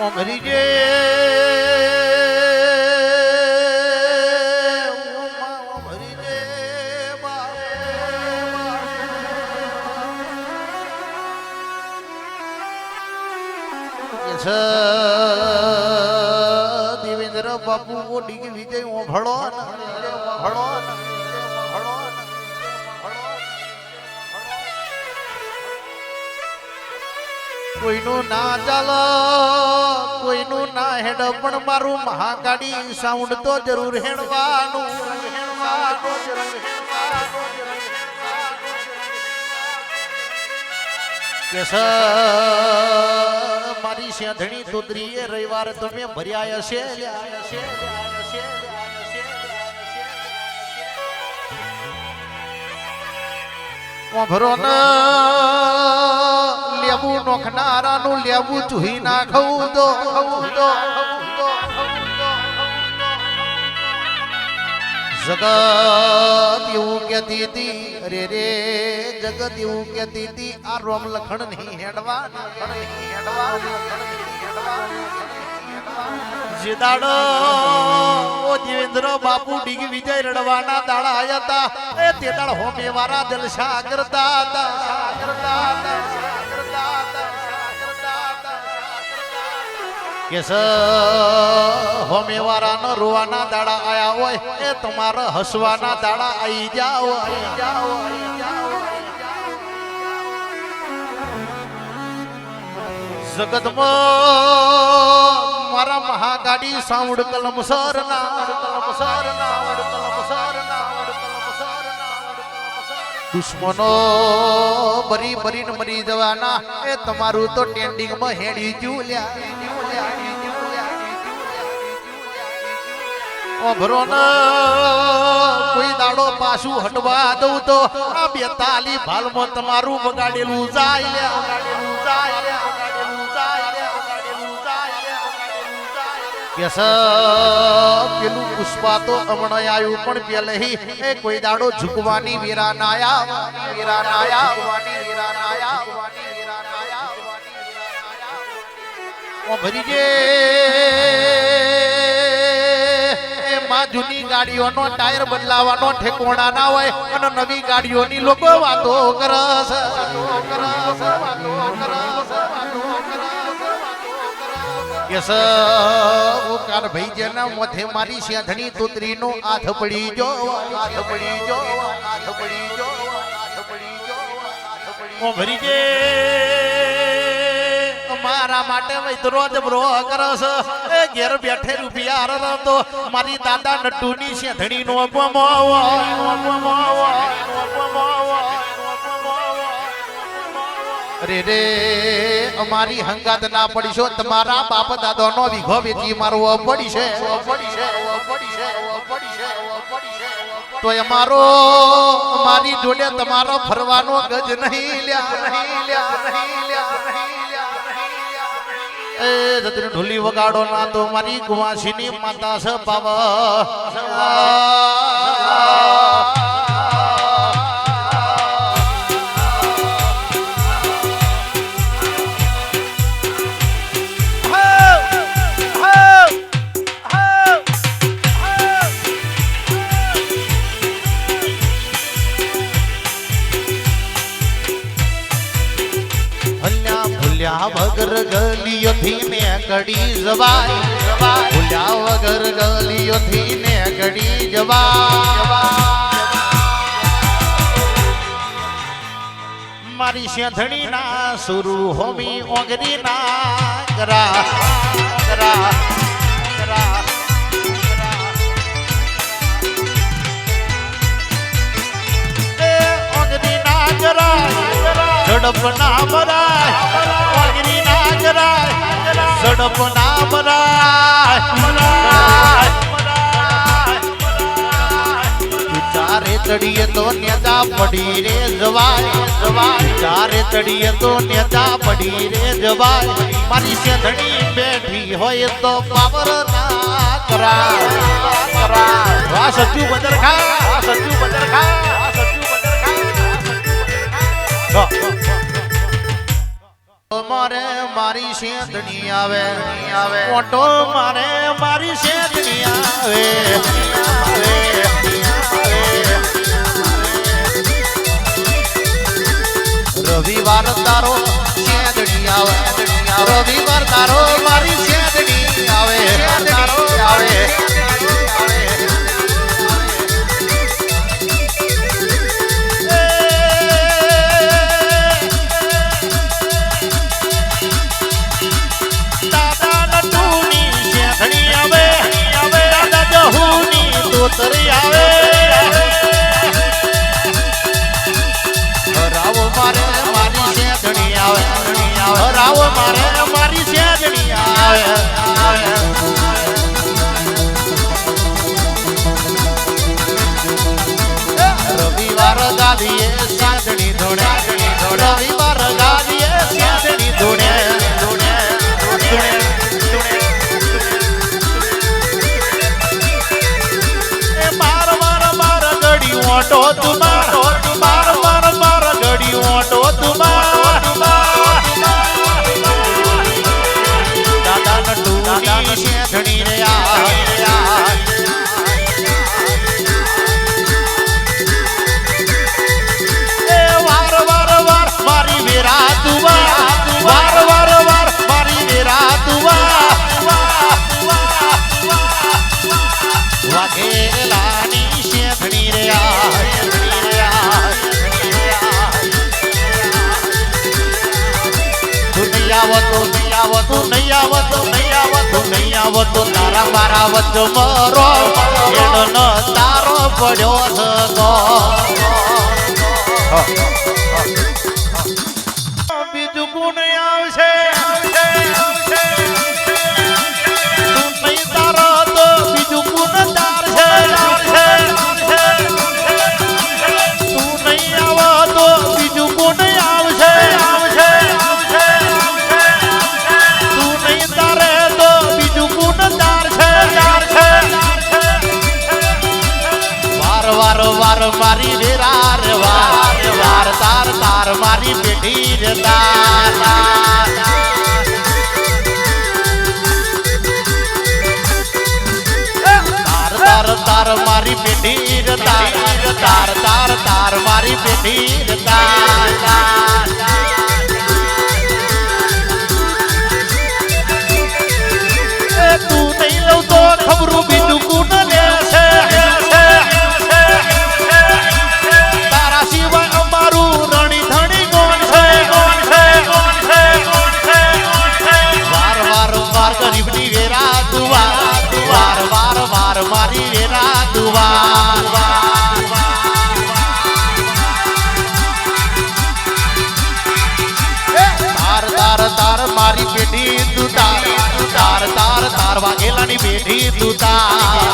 ભરી જે દેવેન્દ્ર બાપુ ઓ ડીગી વિજય ભણો ભળો કોઈનું ના ચાલ, કોઈનું ના હેડ, પણ મારું મહાગાડી સાઉન્ડ તો જરૂર હેડવાનું. કેસ મારી શેઠણી તોતરીએ રવિવારે તમે ભર્યા હશે. વાંભરો ન લેવું નોખનારાનું લેવું ચૂહી ના ખવું તો ખવું તો. જગત એવું કહેતી હતી રે રે જગત એવું કહેતી હતી આ રોમ લખણ નહીં હેડવા. જે દાડો ઓ દેવેન્દ્ર બાપુ ડીગ વિજય રડવાના દાડા આયા હતા એ તે દાડ હોમે વાળા દિલ કરતા હતા કરતા હતા, હતા. કેસ હોમે રોવાના દાડા આયા હોય, એ તમારા હસવાના દાડા આવી જાઓ. જગતમાં મારા મહાગાડી સાઉન્ડ કલમ સર ના કલમ દુશ્મનો બરી બરીને મરી જવાના, એ તમારું તો ટેન્ડિંગમાં હેડી જ્યું ઓભરો કોઈ દાડો પાછું હટવા દઉં તો આ બેતાલી ભાલમાં તમારું બગાડેલું જાય. કેસ પેલું પુષ્પા તો હમણાં આવ્યું પણ પેલે એ કોઈ દાડો ઝુકવાની વીરા નાયા વીરા નાયા ભરી વીરા જૂની ગાડીઓનો ટાયર બદલાવાનો ઠેકોણા ના હોય અને નવી ગાડીઓની લોકો વાતો કરસ. યસ ઓકાર ભાઈ જેના મોથે મારી શેઠણી તોતરીનો હાથ પડી જો હાથ પડી જો હાથ પડી જો. મારા માટે વૈતરો જબરો કરસ એ ઘેર બેઠે રૂપિયા હરર તો મારી દાદા નટુની શેઠણી નો અરે રે અમારી હંગાત ના પડીશો. તમારા બાપ દાદો નો વિઘો વેચી મારો પડી છે પડી છે પડી અમારો મારી જોડે તમારો ફરવાનો ગજ નહીં લ્યા નહીં લ્યા નહીં લ્યા. એ જતને ઢોલી વગાડો ના તો મારી કુવાસીની માતા સ ભલ્યા ભૂલ્યા વગર ગલીઓથી ને કડી જવાય. ભૂલ્યા વગર ગલીઓથી ને કડી જવાય. મારી શેઠણી ના સુરુ હોમી ઓગરી ના કરા કરા. ઝડપ ના ભરાય વાગરી ના કરાય ઝડપ ના ભરાય ચારે તળિયે તો નેતા પડી રે જવાય જવાય. ચારે તડીએ તો નેતા પડી રે જવાય. મારી શેઠણી બેઠી હોય તો પાવર ના કરાય કરાય. વાહ, સજ્જુ બદર ખા સજ્જુ બદર ખા વાહ મારે મારી શેતણી આવે આવે. ઓટો મારે મારી શેતણી આવે. રવિવાર તારો શેતણી આવે. રવિવાર તારો મારી વાઘેલાની શેખણી રે આવતો નહીં આવતો નહીં આવતો તારા મારા વચ્ચે મરો એનો તારો પડ્યો હતો વાર વાર, મારી વેરાર વાર વાર, તાર તાર, મારી પેઢી રે, તાર તાર. તાર મારી પેઢી તાર તાર તાર તાર, મારી પેઢી તાર તાર. ચાર વાઘેલાની બેઠી તું તા